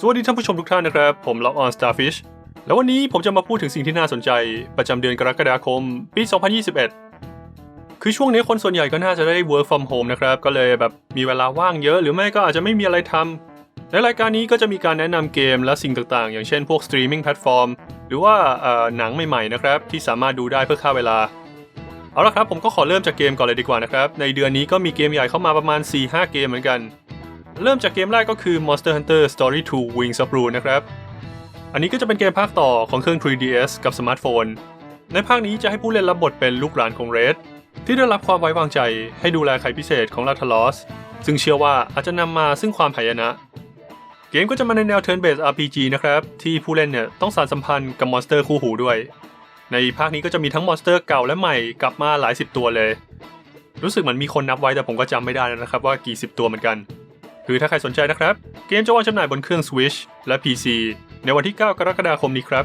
สวัสดีท่านผู้ชมทุกท่านนะครับ ผมล็อกออน Starfish แล้ววันนี้ผมจะมาพูดถึงสิ่งที่น่าสนใจ ประจำเดือนกรกฎาคม ปี 2021 คือช่วงนี้คนส่วนใหญ่ก็น่าจะได้ work from home นะครับ ก็เลยแบบมีเวลาว่างเยอะ หรือไม่ก็อาจจะไม่มีอะไรทำในรายการนี้ก็จะมีการแนะนำเกมและสิ่งต่างๆ อย่างเช่นพวก streaming platform หรือว่าหนังใหม่ๆนะครับที่สามารถดูได้เพื่อฆ่าเวลาเอาละครับผมก็ขอเริ่มจากเกมก่อนเลยดีกว่านะครับในเดือนนี้ก็มีเกมใหญ่เข้ามาประมาณ 4-5 เกมเหมือนกัน เริ่มจากเกมแรกก็คือ Monster Hunter Story 2 Wings of Ruin นะครับ อันนี้ก็จะเป็นเกมภาคต่อของเครื่อง 3DS กับสมาร์ทโฟน ในภาคนี้จะให้ผู้เล่นรับบทเป็นลูกหลานของเรดที่ได้รับความไว้วางใจให้ดูแลไขพิเศษของลาทลอส ซึ่งเชื่อว่าอาจจะนำมาซึ่งความหายนะ เกมก็จะมาในแนว Turn Based RPG นะครับ ที่ผู้เล่นเนี่ยต้องสานสัมพันธ์กับมอนสเตอร์คู่หูด้วย ในภาคนี้ก็จะมีทั้งมอนสเตอร์เก่าและใหม่กลับมาหลายสิบตัวเลย รู้สึกเหมือนมีคนนับไว้แต่ผมก็จำไม่ได้แล้วนะครับว่ากี่สิบตัวเหมือนกัน คือถ้าใครสนใจนะครับ เกมจะวางจำหน่ายบนเครื่อง Switch และ PC ในวันที่ 9 กรกฎาคมนี้ครับ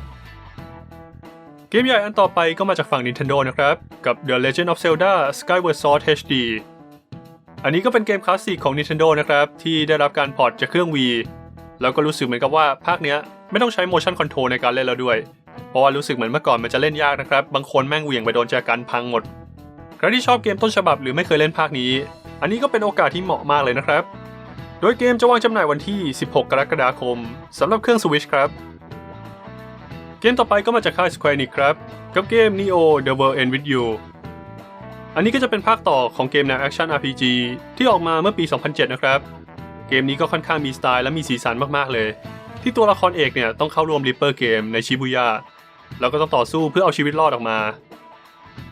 เกมใหญ่อันต่อไปก็มาจากฝั่ง Nintendo นะครับ กับ The Legend of Zelda Skyward Sword HD อันนี้ก็เป็นเกมคลาสสิกของ Nintendo นะครับ ที่ได้รับการพอร์ตจากเครื่อง Wii แล้วก็รู้สึกเหมือนกับว่าภาคเนี้ยไม่ต้องใช้ motion control ในการเล่นแล้วด้วย เพราะว่ารู้สึกเหมือนเมื่อก่อนมันจะเล่นยากนะครับ บางคนแม่งเหวี่ยงไปโดนแจกันพังหมด ใครที่ชอบเกมต้นฉบับหรือไม่เคยเล่นภาคนี้ อันนี้ก็เป็นโอกาสที่เหมาะมากเลยนะครับ โดยเกมจะวางจำหน่ายวันที่ 16 กรกฎาคมสำหรับเครื่อง Switch ครับ เกมต่อไปก็มาจากค่าย Square Enix ครับ กับเกม Neo The World End With You อันนี้ก็จะเป็นภาคต่อของเกมแนว Action RPG ที่ออกมาเมื่อปี 2007 นะครับ เกมนี้ก็ค่อนข้างมีสไตล์และมีสีสันมากๆเลย ที่ตัวละครเอกเนี่ยต้องเข้าร่วม Reaper เกมในชิบุย่าแล้วก็ต้องต่อสู้เพื่อเอาชีวิตรอดออกมา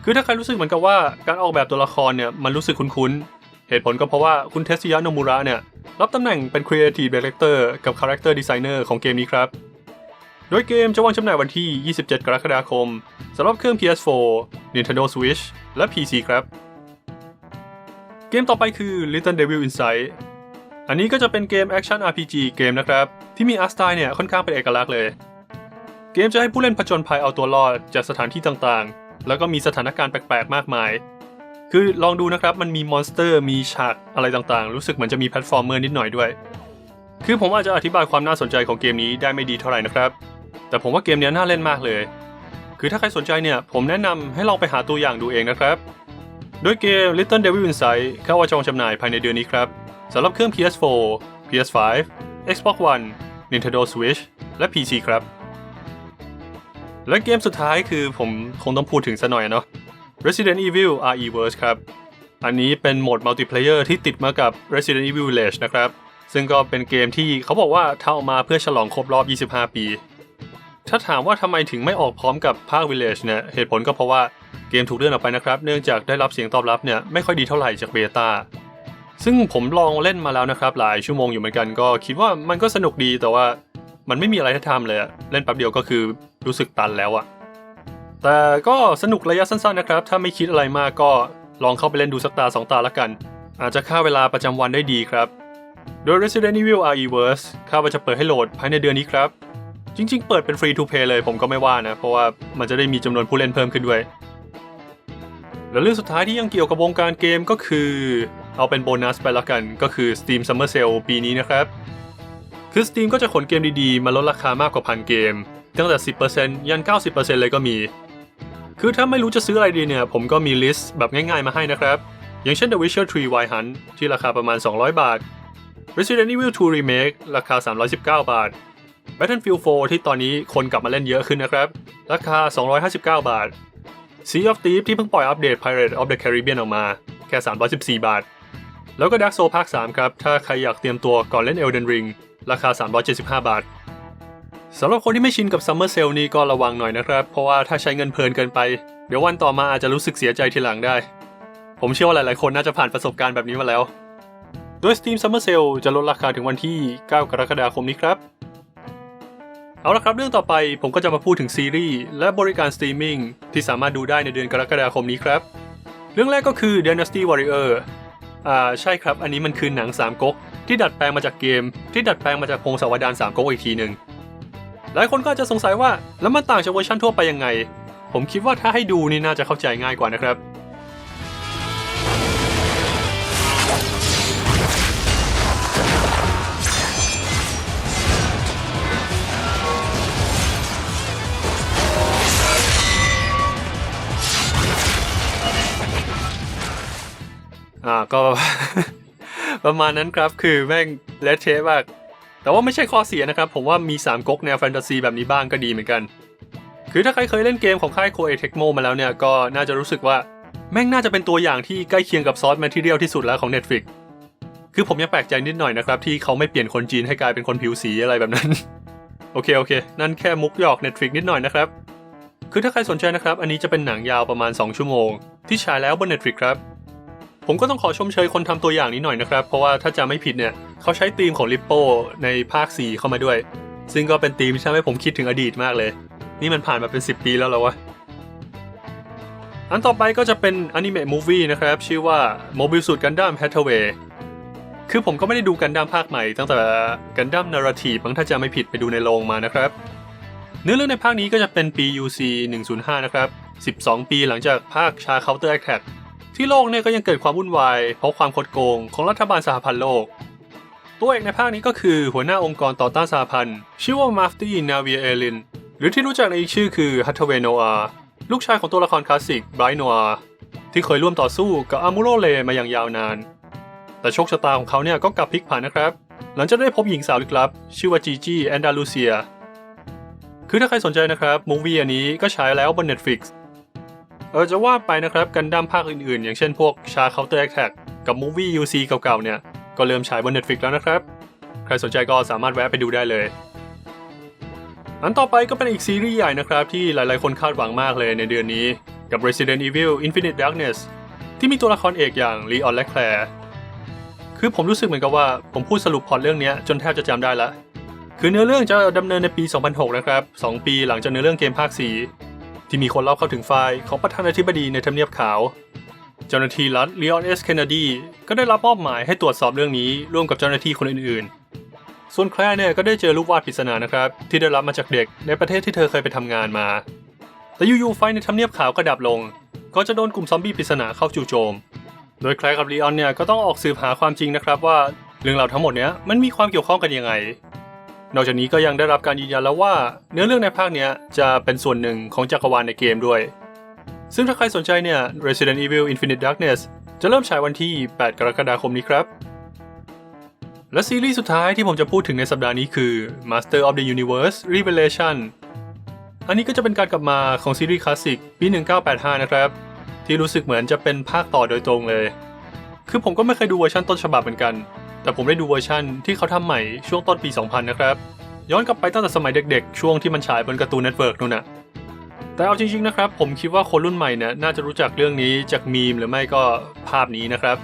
คือถ้าใครรู้สึกเหมือนกับว่าการออกแบบตัวละครเนี่ยมันรู้สึกคุ้นๆ เหตุผลก็เพราะว่าคุณเทสยะโนมุระเนี่ย รับตำแหน่งเป็น Creative Director กับ Character Designer ของเกมนี้ครับ โดยเกมจะวางจำหน่ายวันที่ 27 กรกฎาคมสำหรับเครื่อง PS4 Nintendo Switch และ PC ครับ เกมต่อไปคือ Little Devil Inside อันนี้ก็จะเป็นเกม Action RPG เกมนะครับ ที่มีอาร์ตสไตล์เนี่ยค่อนข้างเป็นเอกลักษณ์เลย เกมจะให้ผู้เล่นผจญภัยเอาตัวรอดจากสถานที่ต่างๆ แล้วก็มีสถานการณ์แปลกๆ มากมาย คือลองดูนะครับมันมีมอนสเตอร์มีฉากอะไรต่างๆ รู้สึกเหมือนจะมีแพลตฟอร์มเมอร์นิดหน่อยด้วย คือผมอาจจะอธิบายความน่าสนใจของเกมนี้ได้ไม่ดีเท่าไหร่นะครับ แต่ผมว่าเกมนี้น่าเล่นมากเลย คือถ้าใครสนใจเนี่ย ผมแนะนำให้ลองไปหาตัวอย่างดูเองนะครับ โดยเกม Little Devil Inside เข้าว่าจองจำหน่ายภายในเดือนนี้ครับสำหรับเครื่อง PS4 PS5 Xbox One Nintendo Switch และ PC ครับ และเกมสุดท้ายคือผมคงต้องพูดถึงซะหน่อยเนาะ Resident Evil RE-Verse ครับ อันนี้เป็นโหมดมัลติเพลเยอร์ที่ติดมากับ Resident Evil Village นะครับ ซึ่งก็เป็นเกมที่เขาบอกว่าทำออกมาเพื่อฉลองครบรอบ 25 ปี ถ้าถามว่าทำไมถึงไม่ออกพร้อมกับภาค Village เนี่ย เหตุผลก็เพราะว่าเกมถูกเลื่อนออกไปนะครับ เนื่องจากได้รับเสียงตอบรับเนี่ยไม่ค่อยดีเท่าไหร่จากเบต้า ซึ่งผมลองเล่นมาแล้วนะครับ หลายชั่วโมงอยู่เหมือนกันก็คิดว่ามันก็สนุกดีแต่ว่ามันไม่มีอะไรให้ทำเลย เล่นแป๊บเดียวก็คือรู้สึกตันแล้วอะ แต่ก็สนุกระยะสั้นๆนะครับ ถ้าไม่คิดอะไรมากก็ลองเข้าไปเล่นดูสักตาสองตาละกัน อาจจะฆ่าเวลาประจำวันได้ดีครับ โดย Resident Evil RE-Verse คาดว่าจะเปิดให้โหลดภายในเดือนนี้ครับ จริง ๆ เปิดเป็นฟรีทูเพย์เลยผมก็ไม่ว่านะ เพราะว่ามันจะได้มีจำนวนผู้เล่นเพิ่มขึ้นด้วย และเรื่องสุดท้ายที่ยังเกี่ยวกับวงการเกมก็คือ เอาเป็นโบนัสไปแล้วกัน ก็คือ Steam Summer Sale ปีนี้นะครับ คือ Steam ก็จะขนเกมดีๆ มาลดราคามากกว่าพันเกม ตั้งแต่ 10%ยัน 90%เลยก็มี คือถ้าไม่รู้จะซื้ออะไรดีเนี่ย ผมก็มีลิสต์แบบง่ายๆมาให้นะครับ อย่างเช่น The Witcher 3 Wild Hunt ที่ราคาประมาณ 200 บาท Resident Evil 2 Remake ราคา 319 บาท Battlefield 4 ที่ตอนนี้คนกลับมาเล่นเยอะขึ้นนะครับ ราคา 259 บาท Sea of Thieves ที่เพิ่งปล่อยอัปเดต Pirate of the Caribbean ออกมาแค่ 314 บาท แล้วก็ Dark Souls ภาค 3 ครับ ถ้าใครอยากเตรียมตัวก่อนเล่น Elden Ring ราคา 375 บาท สำหรับคนที่ไม่ชินกับ Summer Sale นี้ก็ระวังหน่อยนะครับ เพราะว่าถ้าใช้เงินเพลินเกินไป เดี๋ยววันต่อมาอาจจะรู้สึกเสียใจทีหลังได้ ผมเชื่อว่าหลายๆ คนน่าจะผ่านประสบการณ์แบบนี้มาแล้ว โดย Steam Summer Sale จะลดราคาถึงวันที่ 9 กรกฎาคมนี้ครับ เอาละครับเรื่องต่อไปผมก็จะมาพูดถึงซีรีส์และบริการสตรีมมิ่งที่สามารถดูได้ในเดือนกรกฎาคมนี้ครับ เรื่องแรกก็คือ Dynasty Warrior อ่าใช่ครับ อันนี้มันคือหนังสามก๊กที่ดัดแปลงมาจากเกม ที่ดัดแปลงมาจากพงศาวดารสามก๊กอีกทีหนึ่ง หลายคนก็จะสงสัยว่าแล้วมันต่างจากเวอร์ชันทั่วไปยังไง ผมคิดว่าถ้าให้ดูนี่น่าจะเข้าใจง่ายกว่านะครับ อ่าก็ ประมาณนั้นครับคือแม่งเละเทะมาก แต่ว่าไม่ใช่ข้อเสียนะครับ ผมว่ามี 3ก๊กแนวแฟนตาซีแบบนี้บ้างก็ดีเหมือนกัน คือถ้าใครเคยเล่นเกมของค่ายโคเอเทคโมมาแล้วเนี่ยก็น่าจะรู้สึกว่าแม่งน่าจะเป็นตัวอย่างที่ใกล้เคียงกับซอสแมทเทียลที่สุดแล้วของ Netflix คือผมยังแปลกใจนิดหน่อยนะครับ ที่เขาไม่เปลี่ยนคนจีนให้กลายเป็นคนผิวสีอะไรแบบนั้น โอเคโอเค นั่นแค่มุกหยอก Netflix นิดหน่อยนะครับ คือถ้าใครสนใจนะครับ อันนี้จะเป็นหนังยาวประมาณ 2 ชั่วโมง ที่ฉายแล้วบน Netflix ครับ ผมก็ต้องขอชมเชยคนทำตัวอย่างนี้หน่อยนะครับ เพราะว่าถ้าจะไม่ผิดเนี่ย เขาใช้ธีมของลิปโปในภาค 4 เข้ามาด้วย ซึ่งก็เป็นธีมที่ทำให้ผมคิดถึงอดีตมากเลย นี่มันผ่านมาเป็น 10 ปีแล้วเหรอวะ อันต่อไปก็จะเป็นอนิเมะมูฟวี่นะครับ ชื่อว่า Mobile Suit Gundam Hathaway คือผมก็ไม่ได้ดูกันดั้มภาคใหม่ตั้งแต่กันดั้มนาราทีฟมั้งถ้าจะไม่ผิดไปดูในโรงมานะครับ เนื้อเรื่องในภาคนี้ก็จะเป็นปี UC 105 นะครับ 12 ปีหลังจากภาคชา Counter Attack ที่โลกเนี่ยก็ยังเกิดความวุ่นวาย เพราะความคดโกงของรัฐบาลสหพันธ์โลก ตัวเอกในภาคนี้ก็คือหัวหน้าองค์กรต่อต้านสหพันธ์ ชื่อว่ามาฟตี้นาเวียเอลิน หรือที่รู้จักในอีกชื่อคือฮัตเวโนอาลูกชายของตัวละครคลาสสิกไบรท์โนอาที่เคยร่วมต่อสู้กับอามูโรเลมาอย่างยาวนาน แต่โชคชะตาของเขาเนี่ยก็กลับพลิกผันนะครับ หลังจากได้พบหญิงสาวลึกลับ ชื่อว่าจีจีแอนดาลูเซีย คือถ้าใครสนใจนะครับมูวี่อันนี้ก็ฉายแล้วบน Netflix เออจะว่าไปนะครับกันดั้มภาคอื่นๆ อย่างเช่นพวกชา Counter Attack กับมูวี่ UC เก่าๆเนี่ย ก็เริ่มฉายบน Netflix แล้วนะครับ ใครสนใจก็สามารถแวะไปดูได้เลย อันต่อไปก็เป็นอีกซีรีส์ใหญ่นะครับ ที่หลายๆ คนคาดหวังมากเลยในเดือนนี้กับ Resident Evil Infinite Darkness ที่มีตัวละครเอกอย่างลีออนและแคลร์คือผมรู้สึกเหมือนกับว่าผมพูดสรุปพล็อตเรื่องนี้จนแทบจะจำได้ละ คือเนื้อเรื่องจะดำเนินในปี 2006 นะครับ 2 ปีหลังจากเนื้อเรื่องเกมภาค 4 ที่มีคนเล่าเข้าถึงไฟล์ของประธานาธิบดีในทำเนียบขาว เจ้าหน้าที่รัฐลีออนเอสเคนเนดีก็ได้รับมอบหมายให้ตรวจสอบเรื่องนี้ร่วมกับเจ้าหน้าที่คนอื่นๆ ส่วนแคลร์เนี่ยก็ได้เจอลูกวาดปริศนานะครับ ที่ได้รับมาจากเด็กในประเทศที่เธอเคยไปทำงานมา แต่อยู่ๆไฟในทำเนียบขาวก็ดับลง ก็จะโดนกลุ่มซอมบี้ปริศนาเข้าจู่โจม โดยแคลร์กับลีออนเนี่ยก็ต้องออกสืบหาความจริงนะครับว่าเรื่องราวทั้งหมดเนี้ยมันมีความเกี่ยวข้องกันยังไง นอกจากนี้ก็ยังได้รับการยืนยันแล้วว่า เนื้อเรื่องในภาคเนี้ยจะเป็นส่วนหนึ่งของจักรวาลในเกมด้วย ซึ่งถ้าใครสนใจเนี่ย Resident Evil Infinite Darkness จะเริ่มฉายวันที่ 8 กรกฎาคมนี้ครับ และซีรีส์สุดท้ายที่ผมจะพูดถึงในสัปดาห์นี้คือ Master of the Universe Revelation อันนี้ก็จะเป็นการกลับมาของซีรีส์คลาสสิกปี 1985 นะครับ ที่รู้สึกเหมือนจะเป็นภาคต่อโดยตรงเลย คือผมก็ไม่เคยดูเวอร์ชันต้นฉบับเหมือนกัน แต่ผมได้ดูเวอร์ชันที่เขาทำใหม่ช่วงต้นปี 2000 นะครับ ย้อนกลับไปตั้งแต่สมัยเด็กๆ ช่วงที่มันฉายบนการ์ตูนเน็ตเวิร์กนู่นน่ะ แต่เอาจริงๆนะครับ ผมคิดว่าคนรุ่นใหม่เนี่ยน่าจะรู้จักเรื่องนี้จากมีมหรือไม่ก็ภาพนี้นะครับ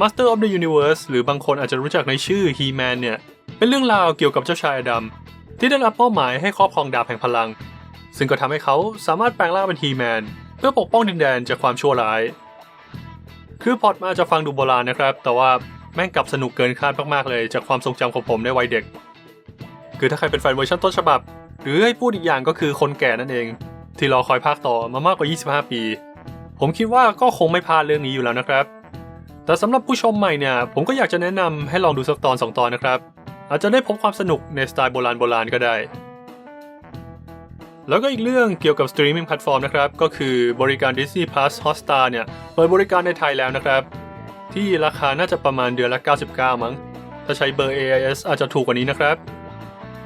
Master of the Universe หรือบางคนอาจจะรู้จักในชื่อ He-Man เนี่ย เป็นเรื่องราวเกี่ยวกับเจ้าชายอดัมที่ได้รับมอบหมายให้ครอบครองดาบแห่งพลัง ซึ่งก็ทำให้เขาสามารถแปลงร่างเป็น He-Man เพื่อปกป้องดินแดนจากความชั่วร้าย คือพอตมาจะฟังดูโบราณนะครับ แต่ว่าแม่งกลับสนุกเกินคาดมากๆเลย จากความทรงจำของผมในวัยเด็ก คือถ้าใครเป็นแฟนเวอร์ชันต้นฉบับ หรือให้พูดอีกอย่างก็คือคนแก่นั่นเอง ที่รอคอยภาคต่อมามากกว่า 25 ปี ผมคิดว่าก็คงไม่พลาดเรื่องนี้อยู่แล้วนะครับ แต่สำหรับผู้ชมใหม่เนี่ย ผมก็อยากจะแนะนำให้ลองดูสักตอนสองตอนนะครับ อาจจะได้พบความสนุกในสไตล์โบราณโบราณก็ได้ แล้วก็อีกเรื่องเกี่ยวกับสตรีมมิ่งแพลตฟอร์มนะครับ ก็คือบริการ Disney Plus Hotstar เนี่ยเปิดบริการในไทยแล้วนะครับ ที่ราคาน่าจะประมาณเดือนละ 99 มั้งถ้าใช้เบอร์ AIS อาจจะถูกกว่านี้นะครับ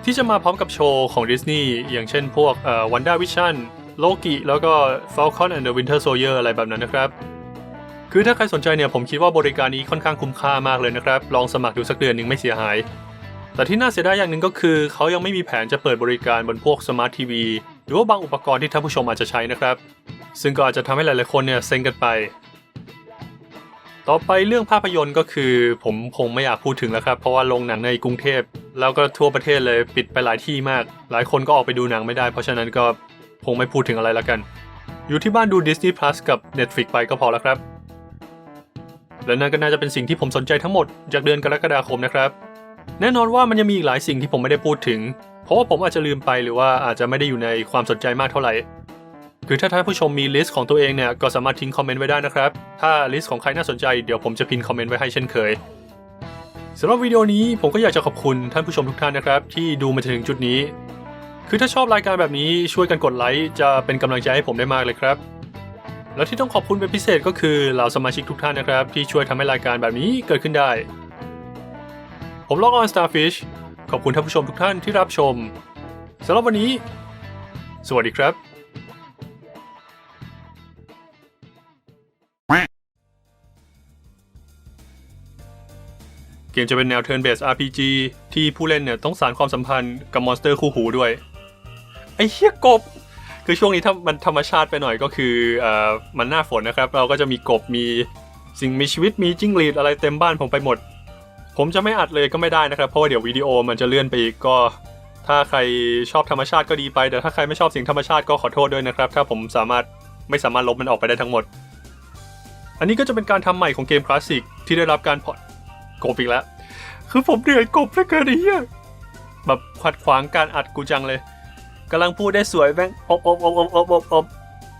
ที่จะมาพร้อมกับโชว์ของดิสนีย์อย่างเช่นพวกวันด้าวิชั่นโลกิแล้วก็ Falcon and the Winter Soldier อะไรแบบนั้นนะครับ คือถ้าใครสนใจเนี่ยผมคิดว่าบริการนี้ค่อนข้างคุ้มค่ามากเลยนะครับ ลองสมัครดูสักเดือนหนึ่งไม่เสียหาย แต่ที่น่าเสียดายอย่างหนึ่งก็คือ เขายังไม่มีแผนจะเปิดบริการบนพวกสมาร์ททีวีหรือว่าบางอุปกรณ์ที่ท่านผู้ชมอาจจะใช้นะครับ ซึ่งก็อาจจะทำให้หลายๆคนเนี่ยเซ็งกันไป ต่อไปเรื่องภาพยนตร์ก็คือ ผมคงไม่อยากพูดถึงแล้วครับ เพราะว่าโรงหนังในกรุงเทพ แล้วก็ทั่วประเทศเลยปิดไปหลายที่มาก หลายคนก็ออกไปดูหนังไม่ได้ เพราะฉะนั้นก็คงไม่พูดถึงอะไรแล้วกัน อยู่ที่บ้านดู Disney Plus กับ Netflix ไปก็พอแล้วครับ และนั่นก็น่าจะเป็นสิ่งที่ผมสนใจทั้งหมดจากเดือนกรกฎาคมนะครับ แน่นอนว่ามันยังมีอีกหลายสิ่งที่ผมไม่ได้พูดถึง เพราะว่าผมอาจจะลืมไปหรือว่าอาจจะไม่ได้อยู่ในความสนใจมากเท่าไหร่ คือถ้าท่านผู้ชมมีลิสต์ของตัวเองเนี่ยก็สามารถทิ้งคอมเมนต์ไว้ได้นะครับ ถ้าลิสต์ของใครน่าสนใจเดี๋ยวผมจะพินคอมเมนต์ไว้ให้เช่นเคยสำหรับวิดีโอนี้ผมก็อยากจะขอบคุณท่านผู้ชมทุกท่านนะครับ ที่ดูมาถึงจุดนี้ คือถ้าชอบรายการแบบนี้ช่วยกันกดไลค์จะเป็นกำลังใจให้ผมได้มากเลยครับ และที่ต้องขอบคุณเป็นพิเศษก็คือเหล่าสมาชิกทุกท่านนะครับ ที่ช่วยทำให้รายการแบบนี้เกิดขึ้นได้ ผมล็อกออน Starfish ขอบคุณท่านผู้ชมทุกท่านที่รับชมสำหรับวันนี้ สวัสดีครับ เกมจะเป็นแนว Turn Based RPG ที่ผู้เล่นเนี่ยต้องสารความสัมพันธ์กับมอนสเตอร์คู่หูด้วย ไอ้เหี้ยกบ คือช่วงนี้ถ้ามันธรรมชาติไปหน่อยก็คือเอ่อมันหน้าฝนนะครับ เราก็จะมีกบมีสิ่งมีชีวิตมีจิ้งหรีดอะไรเต็มบ้านผมไปหมด ผมจะไม่อัดเลยก็ไม่ได้นะครับ เพราะว่าเดี๋ยววิดีโอมันจะเลื่อนไปอีกก็ ถ้าใครชอบธรรมชาติก็ดีไป แต่ถ้าใครไม่ชอบสิ่งธรรมชาติก็ขอโทษด้วยนะครับ ถ้าผมสามารถไม่สามารถลบมันออกไปได้ทั้งหมด อันนี้ก็จะเป็นการทำใหม่ของเกมคลาสสิกที่ได้รับการพอร์ต กบอีกแล้ว คือผมเหนื่อยกบเหลือเกินไอ้เหี้ยแบบขัดขวางการอัดกูจังเลยกำลังพูดได้สวยแม่งอบอบอบอบอบอบอบ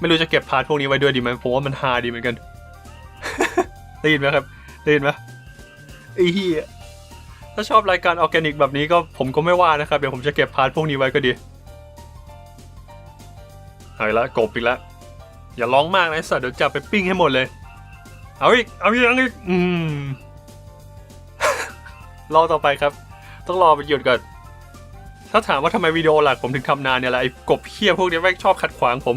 ไม่รู้จะเก็บพาร์ทพวกนี้ไว้ด้วยดีไหมผมว่ามันฮาดีเหมือนกันได้ยินไหมครับได้ยินไหมไอ้เหี้ยถ้าชอบรายการออร์แกนิกแบบนี้ก็ผมก็ไม่ว่านะครับ เดี๋ยวผมจะเก็บพาร์ทพวกนี้ไว้ก็ดีเอาอีกแล้วกบอีกแล้วอย่าร้องมากนะสัตว์เดี๋ยวจับไปปิ้งให้หมดเลย เอาอีก เอาอีกเอาอีกอืม รอต่อไปครับ ต้องรอไปหยุดก่อน ถ้าถามว่าทำไมวิดีโอหลักผมถึงทำนานเนี่ยแหละไอ้กบเคี้ยพวกนี้แม่งชอบขัดขวางผม